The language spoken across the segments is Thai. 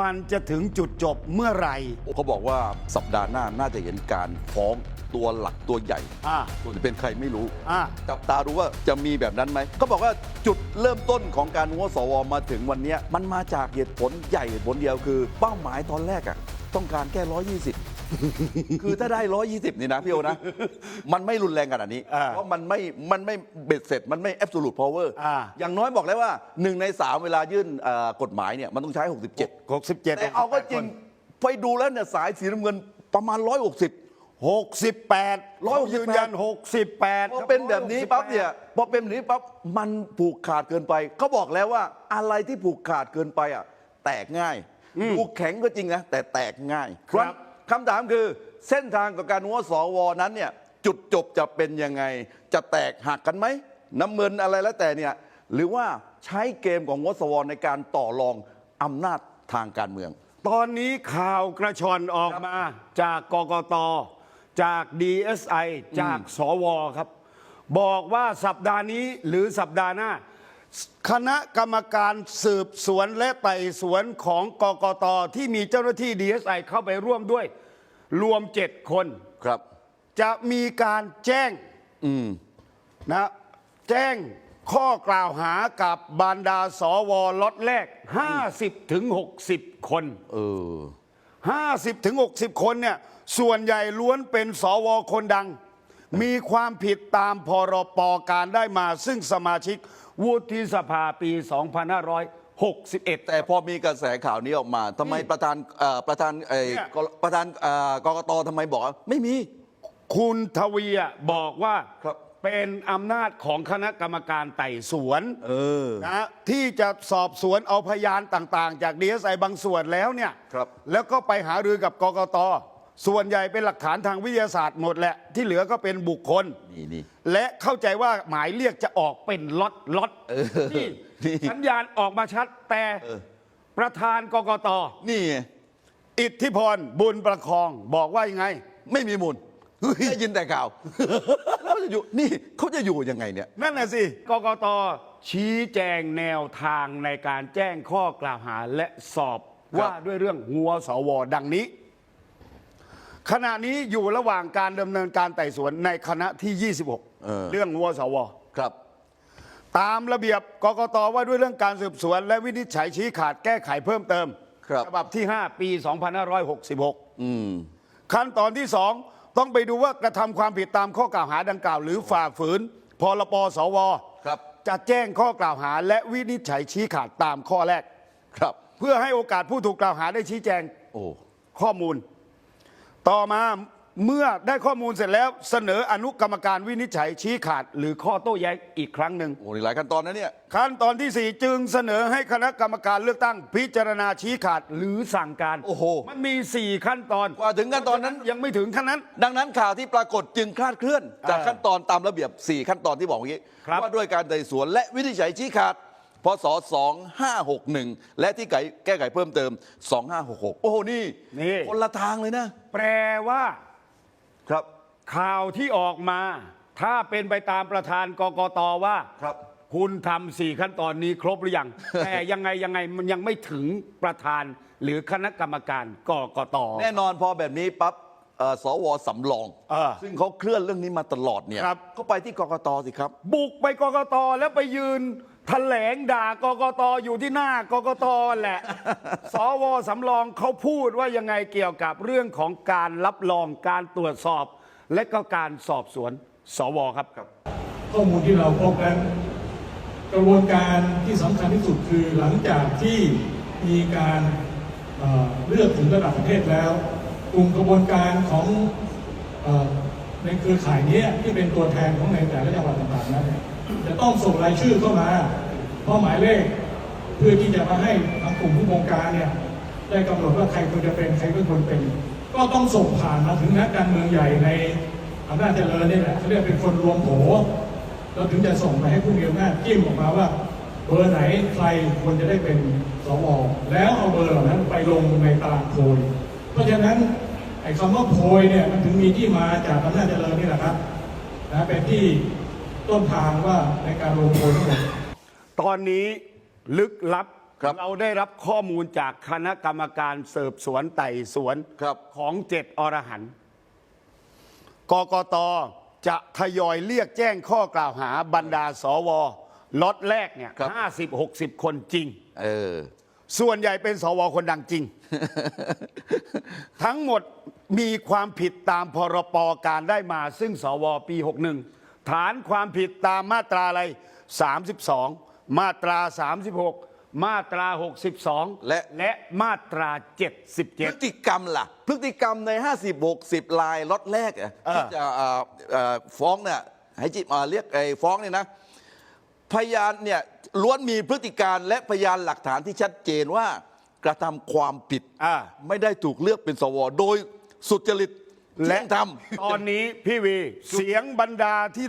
มันจะถึงจุดจบเมื่อไหร่เขาบอกว่าสัปดาห์หน้าน่าจะเห็นการฟ้องตัวหลักตัวใหญ่อ่าส่วนจะเป็นใครไม่รู้อ่าจับตาดูว่าจะมีแบบนั้นไหมเขาบอกว่าจุดเริ่มต้นของการหัวสวมาถึงวันเนี้ยมันมาจากเหตุผลใหญ่เหตุผลเดียวคือ เป้าหมายตอนแรกอะต้องการแค่ 120 คือถ้าได้120นี่นะพี่โอนะ มันไม่รุนแรงขนาดนี้ อ่าเพราะมันไม่มันไม่เบ็ดเสร็จ มันไม่ absolute power อ่า อย่างน้อยบอกแล้วว่า1ใน3เวลายื่นเอ่อกฎหมายเนี่ยมันต้องใช้ 67 67แต่เอาก็จริงไปดูแล้วเนี่ยสายสีน้ำเงินประมาณ 160 68 168ยืนยัน68พอเป็นแบบนี้ปั๊บเนี่ยพอเป็นแบบนี้ปั๊บมันผูกขาดเกินไปเขาบอกแล้วว่าอะไรที่ผูกขาดเกินไปอะแตกง่ายดูแข็งก็จริงนะแต่แตกง่ายครับ คำถามคือเส้นทางกับการหัวสวนั้นเนี่ยจุดจบจะเป็นยังไง จะแตกหักกันไหมน้ำเงินอะไรแล้วแต่เนี่ยหรือว่าใช้เกมของหัวสวในการต่อรองอำนาจทางการเมือง ตอนนี้ข่าวกระชอนออกมาจากกกตจาก DSI จากสวครับ บอกว่าสัปดาห์นี้หรือสัปดาห์หน้า คณะกรรมการสืบสวนและไต่สวนของกกตที่มีเจ้าหน้าที่ DSI เข้าไปร่วมด้วย รวมเจ็ดคนครับ จะมีการแจ้งอืมนะแจ้งข้อกล่าวหากับบรรดาสวล็อตแรก 50ถึง60 คนเออ50ถึง60 คนเนี่ย ส่วนใหญ่ล้วนเป็นสวคนดัง มีความผิดตามพรปการได้มาซึ่งสมาชิก วุฒิสภาปี 2561 แต่พอมีกระแสข่าวนี้ออกมาทำไมประธานเอ่อประธานเอ่อเนี่ย กประธานเอ่อกกตทำไมบอกว่าไม่มี คุณทวีอะบอกว่าครับ เป็นอำนาจของคณะกรรมการไต่สวนเออ นะที่จะสอบสวนเอาพยานต่างๆ จากดีเอสไอบางส่วนแล้วเนี่ยครับ แล้วก็ไปหารือกับกกต ส่วนใหญ่เป็นหลักฐานทางวิทยาศาสตร์หมดแหละ ที่เหลือก็เป็นบุคคล นี่นี่ และเข้าใจว่าหมายเรียกจะออกเป็นล็อตล็อตเออนี่นี่ สัญญาณออกมาชัดแต่เออประธานกกตนี่ไงอิทธิพรบุญประคองบอกว่ายังไง ไม่มีมูลได้ยินแต่ข่าวแล้วจะอยู่นี่เขาจะอยู่ยังไงเนี่ย นั่นน่ะสิกกตชี้แจงแนวทางในการแจ้งข้อกล่าวหาและสอบครับ ว่าด้วยเรื่องหัวสวดังนี้ ขณะนี้อยู่ระหว่างการดำเนินการไต่สวนในคณะที่ 26 เออ เรื่องหัวสว ครับ ตามระเบียบกกตว่าด้วยเรื่องการสืบสวน และวินิจฉัยชี้ขาดแก้ไขเพิ่มเติมครับ ฉบับที่ 5 ปี 2566 อืม ขั้นตอนที่สองต้องไปดูว่ากระทำความผิดตามข้อกล่าวหาดังกล่าว หรือฝ่าฝืนพรปสว ครับ จะแจ้งข้อกล่าวหาและวินิจฉัยชี้ขาดตามข้อแรก ครับ เพื่อให้โอกาสผู้ถูกกล่าวหาได้ชี้แจงโอ้ ข้อมูล ต่อมาเมื่อได้ข้อมูลเสร็จแล้วเสนออนุกรรมการวินิจฉัยชี้ขาด หรือข้อโต้แย้งอีกครั้งหนึ่งโหนี่หลายขั้นตอนนะเนี่ย ขั้นตอนที่ 4 จึงเสนอให้คณะกรรมการเลือกตั้งพิจารณาชี้ขาดหรือสั่งการโอ้โห มันมี 4 ขั้นตอนกว่าถึงขั้นตอนนั้น ยังไม่ถึงขั้นนั้น ดังนั้นข่าวที่ปรากฏจึงคลาดเคลื่อน จากเออขั้นตอนตามระเบียบ 4 ขั้นตอนที่บอกเมื่อกี้ครับว่าด้วยการไต่สวนและวินิจฉัยชี้ขาด พศ 2561 และที่ไขแก้ไขเพิ่มเติม 2566 โอ้โห นี่ นี่ คนละทางเลยนะ แปลว่า ครับ ข่าวที่ออกมา ถ้าเป็นไปตามประธานกกตว่า ครับ คุณทำสี่ขั้นตอนนี้ครบหรือยัง แต่ยังไงยังไงมันยังไม่ถึงประธานหรือคณะกรรมการกกต แน่นอนพอแบบนี้ปั๊บเอ่อสวสำรอง เออซึ่งเขาเคลื่อนเรื่องนี้มาตลอดเนี่ยครับ ก็ไปที่กกตสิครับ บุกไปกกตแล้วไปยืน แถลงด่ากกตอยู่ที่หน้ากกตแหละ สวสำรองเขาพูดว่ายังไงเกี่ยวกับเรื่องของการรับรองการตรวจสอบ และก็การสอบสวน สวครับ ข้อมูลที่เราพบนั้นกระบวนการที่สำคัญที่สุดคือหลังจากที่มีการเอ่อเลือกถึงระดับประเทศแล้ว กลุ่มกระบวนการของเออในเครือข่ายเนี้ยที่เป็นตัวแทนของในแต่ละจังหวัดต่างๆนั้นเนี่ย จะต้องส่งรายชื่อเข้ามาเพราะหมายเลขเพื่อที่จะมาให้ทางกลุ่มผู้บงการเนี่ยได้กำหนดว่าใครควรจะเป็นใครไม่ควรเป็น ก็ต้องส่งผ่านมาถึงนักการเมืองใหญ่ในอำนาจเจริญนี่แหละเขาเรียกเป็นคนรวมโผเราถึงจะส่งไปให้ผู้มีอำนาจจิ้มออกมาว่า เบอร์ไหนใครควรจะได้เป็นสวแล้วเอาเบอร์เหล่านั้นไปลงในตารางโพยเพราะฉะนั้นไอ้คำว่าโพยเนี่ยมันถึงมีที่มาจากอำนาจเจริญนี่แหละครับนะเป็นที่ ต้นทางว่าในการลงโพยทั้งหมดตอนนี้ลึกลับครับ เราได้รับข้อมูลจากคณะกรรมการสืบสวนไต่สวนครับของเจ็ดอรหันต์กกตจะทยอยเรียกแจ้งข้อกล่าวหาบรรดาสวล็อตแรกเนี่ยครับ ห้าสิบหกสิบคนจริง เออ ส่วนใหญ่เป็นสวคนดังจริง ทั้งหมดมีความผิดตามพรปการได้มาซึ่งสวปี 61 ฐานความผิดตามมาตราอะไร 32 มาตรา 36 มาตรา 62 และ และมาตรา พฤติกรรมล่ะ พฤติกรรมใน 50 60ลายล็อตแรกอะเออ ที่จะเอ่อเอ่อฟ้องเนี่ยให้จิบเรียกไอ้ฟ้องเนี่ยนะ พยานเนี่ยล้วนมีพฤติการและพยานหลักฐานที่ชัดเจนว่ากระทำความผิด77อ่า ไม่ได้ถูกเลือกเป็นสว โดยสุจริต และเที่ยงธรรมตอนนี้พี่วี เสียงบรรดาที่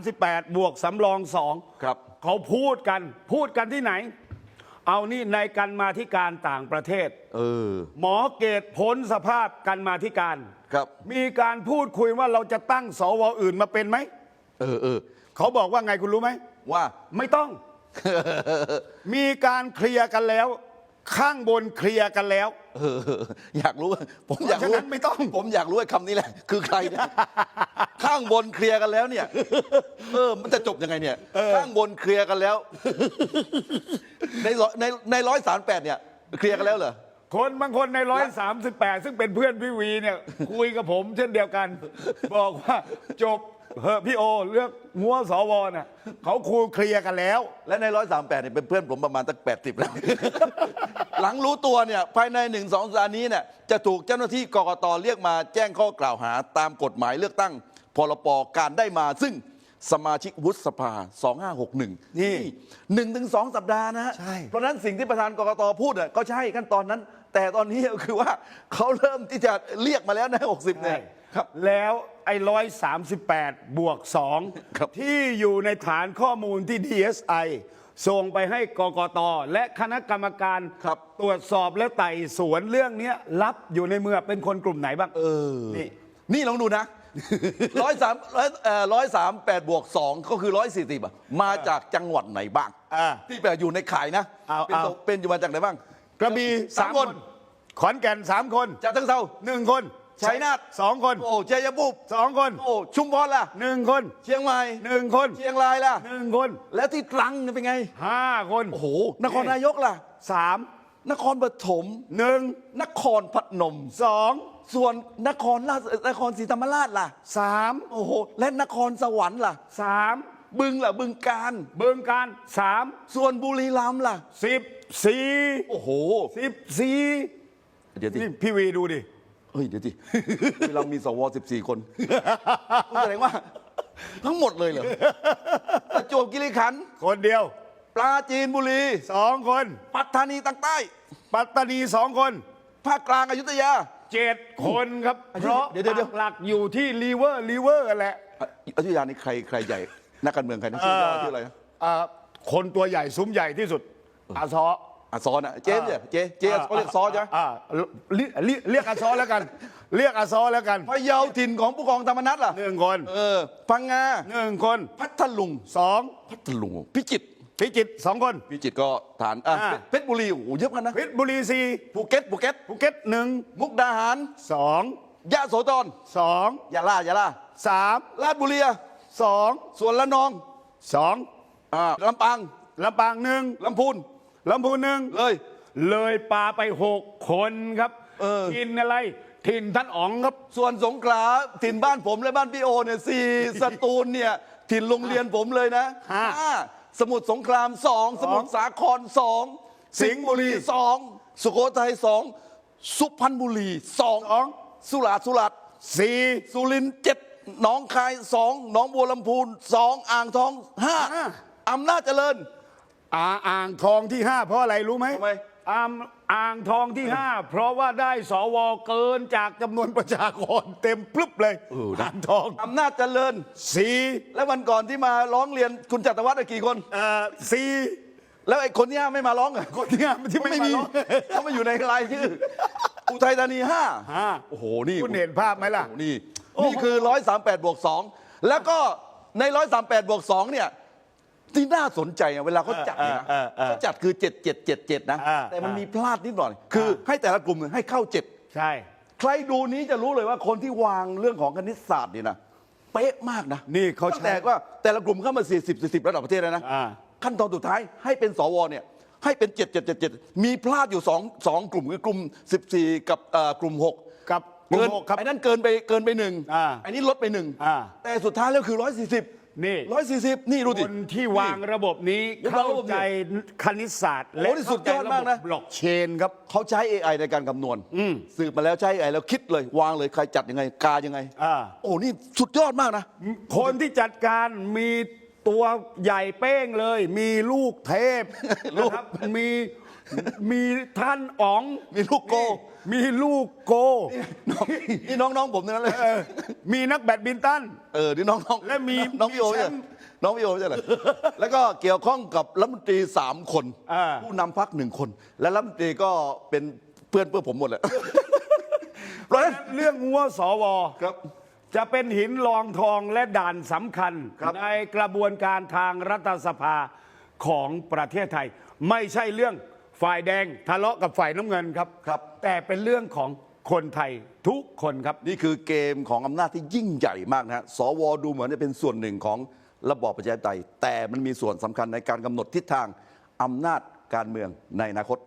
138 บวกสำรองสองครับ เขาพูดกันพูดกันที่ไหน เอานี่ในกันมาที่การต่างประเทศ เออ หมอเกตพ้นสภาพกันมาที่การ ครับ มีการพูดคุยว่าเราจะตั้งสวอื่นมาเป็นไหม เออเออเขาบอกว่าไงคุณรู้ไหม ว่าไม่ต้อง มีการเคลียร์กันแล้ว ข้างบนเคลียร์กันแล้ว เอออยากรู้ว่าผมอยากรู้เพราะฉะนั้นไม่ต้อง ผมอยากรู้ว่าคำนี้แหละ คือใครเนี่ยข้างบนเคลียร์กันแล้วเนี่ย เออ มันจะจบยังไงเนี่ย ข้างบนเคลียร์กันแล้ว ในร้อยในในร้อยสามแปดเนี่ย เคลียร์กันแล้วเหรอ คนบางคนในร้อยสามสิบแปดซึ่งเป็นเพื่อนพี่วีเนี่ย คุยกับผมเช่นเดียวกัน บอกว่าจบ เหอะพี่โอเรื่องงัวสวน่ะเขาคุยเคลียร์กันแล้ว และในร้อยสามแปดเนี่ยเป็นเพื่อนผมประมาณตั้งแปดสิบแล้ว หลังรู้ตัวเนี่ย ภายในหนึ่งสองสัปดาห์นี้เนี่ยจะถูกเจ้าหน้าที่กกตเรียกมาแจ้งข้อกล่าวหาตามกฎหมายเลือกตั้ง พรปการได้มาซึ่งสมาชิกวุฒิสภา 2561 นี่หนึ่งถึงสองสัปดาห์นะฮะใช่ เพราะฉะนั้นสิ่งที่ประธานกกตพูดน่ะก็ใช่ขั้นตอนนั้น แต่ตอนนี้ก็คือว่าเขาเริ่มที่จะเรียกมาแล้วนะ60เนี่ย ครับแล้วไอ้ร้อยสามสิบแปดบวกสองครับ ที่อยู่ในฐานข้อมูลที่ DSI ส่งไปให้กกต และคณะกรรมการครับ ตรวจสอบและไต่สวนเรื่องเนี้ยรับอยู่ในมือเป็นคนกลุ่มไหนบ้าง เออ นี่ นี่ลองดูนะ ร้อยสามร้อยร้อยสามแปดบวกสองก็คือร้อยสี่สิบมาจากจังหวัดไหนบ้าง อ่าที่แบบอยู่ในข่ายนะเอาเป็นเอาตัวเป็นอยู่มาจากไหนบ้าง กระบี่สามคน ขอนแก่นสามคน จากทั้งเซาหนึ่งคน ชัยนาทสองคนโอ้ชัยภูมิสองคนโอ้ชุมพรล่ะหนึ่งคน เชียงใหม่หนึ่งคน เชียงรายล่ะหนึ่งคน แล้วที่ตรังเป็นไงห้าคนโอ้โหนครนายกล่ะสามนครปฐมหนึ่งนครพนมสองส่วนนครราชนครศรีธรรมราชล่ะสามโอ้โหและนครสวรรค์ล่ะสามบึงล่ะบึงการเบืองการสามส่วนบุรีรัมย์ล่ะสิบสี่โอ้โหสิบสี่เดี๋ยวดินี่พี่วีดูดิ เฮ้ยเดี๋ยวดิ เรามีสว14คนแสดงว่า ทั้งหมดเลยเหรอประจวบคีรีขันธ์คนเดียวปราจีนบุรีสองคน ปัตตานีตั้งใต้ ปัตตานีสองคนภาคกลางอยุธยา เจ็ดคนครับ เพราะเดี๋ยวเดี๋ยวเดี๋ยว ปักหลักอยู่ที่ลีเวอร์ลีเวอร์แหละอะอยุธยานี่ใครใครใหญ่ นักการเมืองใครนะชื่อย่อชื่ออะไรนะอ่าคนตัวใหญ่ซุ้มใหญ่ที่สุดอาซอ อะซอนะเจ๊เนี่ยเจ๊เจ๊เขาเรียกซอใช่ไหมอ่าเรียกเรียกเรียกอาซอแล้วกัน เรียกอาซอแล้วกันพะเยาถิ่นของผู้กองธรรมนัฐล่ะหนึ่งคนเออพังงาหนึ่งคนพัทลุงสองพัทลุงพิจิตรพิจิตรสองคน พิจิตรก็ฐานอะอ่า เพชรบุรีโอ้โหเยอะกันนะเพชรบุรีสี่ภูเก็ตภูเก็ตภูเก็ตหนึ่งมุกดาหารสองยะโสธรสองยะลายะลาสามราชบุรีอะสองส่วนละนองสองอ่าลำปางลำปางหนึ่งลำพูน ลำพูนหนึ่งเลย เลยปลาไปหกคนครับเออทินอะไรทินท่านอ๋องครับ ส่วนสงขลาถิ่นบ้านผมและบ้านพี่โอเนี่ยสี่สตูลเนี่ยถิ่นโรงเรียนผมเลยนะห้าห้าสมุทรสงครามสองสมุทรสาครสองสิงห์บุรีสองสุโขทัยสองสุพรรณบุรีสองสอง สุราษฎร์สุราษฎร์สี่สุรินทร์เจ็ดหนองคายสองหนองบัวลำพูนสองอ่างทองห้าห้า อำนาจเจริญ อ่าอ่างทองที่ห้าเพราะอะไรรู้ไหมทำไม อ่างอ่างทองที่ห้าเพราะว่าได้สวเกินจากจำนวนประชากรเต็มพลึบเลยเออนะ อ่างทองอำนาจเจริญ สี่แล้ววันก่อนที่มาร้องเรียนคุณจัตวัฒน์กี่คน เอ่อสี่แล้วไอ้คนที่ห้าไม่มาร้องอะคนที่ห้าที่ไม่ไม่มามีร้องเขาไม่อยู่ในรายชื่ออุทัยธานีห้าห้าโอ้โหนี่คุณเห็นภาพไหมล่ะ โอ้โหนี่นี่คือร้อยสามแปดบวกสองแล้วก็ในร้อยสามแปดบวกสองเนี่ย ที่น่าสนใจอะเวลาเขาจัดเนี่ยนะเออเออเออเขาจัดคือ7777นะอ่าแต่มันอ่ามีมีพลาดนิดหน่อย คือให้แต่ละกลุ่มให้เข้า7ใช่ ใครดูนี้จะรู้เลยว่าคนที่วางเรื่องของคณิตศาสตร์นี่นะเป๊ะมากนะนี่เขาตั้งแต่ว่าแต่ละกลุ่มเข้ามา 40 40 ระดับประเทศแล้วนะอ่า ขั้นตอนสุดท้ายให้เป็นสวเนี่ยให้เป็น 7777 มีพลาดอยู่2 2กลุ่มคือกลุ่ม 14 กับเอ่อกลุ่ม 6 กับกเกิลุ่นมหกครับ ไอ้นั่นเกินไปเกินไปหนึ่งอ่าอันนี้ลดไปหนึ่งอ่า แต่สุดท้ายแล้วคือ 140 นี่140นี่ดูคดินที่วางระบบนี้นี่เข้าวางระบบนี้ใจคณิตศาสตร์โอ้และนี่สุดยอดมากนะ บล็อกเชนครับ เขาใช้ AI ในการคำนวณสืบมาแล้วใช้ AI แล้วคิดเลยวางเลยใครจัดยังไงกายังไงอ่า โอ้นี่สุดยอดมากนะ คนที่จัดการมีตัวใหญ่เป้งเลย มีลูกเทพลูก นะครับมี มีท่านอ๋องมีลูกโก มีลูกโก นี่น้องๆผมทั้งนั้นเลยเออมีนักแบดมินตัน เออ นี่น้องๆและมีน้องพี่โอมีแชใช่มป์น้องพี่โอใช่เหรอแล้วก็เกี่ยวข้องกับรัฐมนตรีสามคนอ่าผู้นำพักหนึ่งคน และรัฐมนตรีก็เป็นเพื่อนเพื่อนผมหมดแหละเพราะฉะนั้นเรื่องงัวสวครับจะเป็นหินรองทองและด่านสำคัญครับในกระบวนการทางรัฐสภาของประเทศไทย ไม่ใช่เรื่อง ฝ่ายแดงทะเลาะกับฝ่ายน้ำเงินครับครับ แต่เป็นเรื่องของคนไทยทุกคนครับ นี่คือเกมของอำนาจที่ยิ่งใหญ่มากนะฮะ สวดูเหมือนจะเป็นส่วนหนึ่งของระบอบประชาธิปไตย แต่มันมีส่วนสำคัญในการกำหนดทิศทางอำนาจการเมืองในอนาคต